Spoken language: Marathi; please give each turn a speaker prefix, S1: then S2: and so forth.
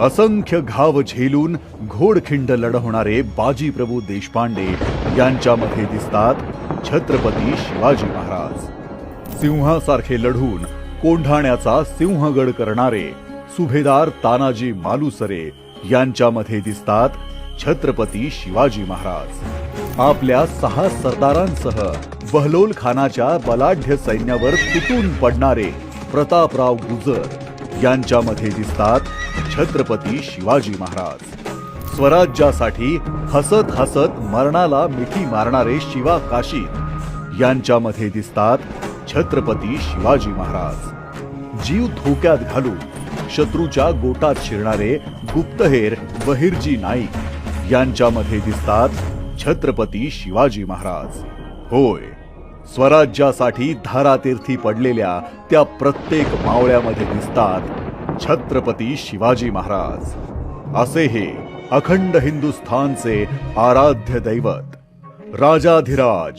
S1: असंख्य घाव झेलून घोडखिंड लढवणारे बाजीप्रभू देशपांडे यांच्यामध्ये दिसतात छत्रपती शिवाजी महाराज. सिंहासारखे लढून कोंढाण्याचा सिंहगड करणारे सुभेदार तानाजी मालुसरे यांच्यामध्ये दिसतात छत्रपती शिवाजी महाराज. आपल्या सहा सरदारांसह बहलोल खानाच्या बलाढ्य सैन्यावर तुटून पडणारे प्रतापराव गुजर यांच्यामध्ये दिसतात छत्रपती शिवाजी महाराज. स्वराज्यासाठी हसत हसत मरणाला मिठी मारणारे शिवा काशी यांच्यामध्ये दिसतात छत्रपती शिवाजी महाराज. जीव धोक्यात घालून शत्रूच्या गोटात शिरणारे गुप्तहेर बहिर्जी नाईक यांच्यामध्ये दिसतात छत्रपती शिवाजी महाराज. होय स्वराज्यासाठी धारातीर्थी पडलेल्या त्या प्रत्येक मावळ्यामध्ये दिसतात छत्रपती शिवाजी महाराज. असे हे अखंड हिंदुस्थानचे आराध्य दैवत राजाधिराज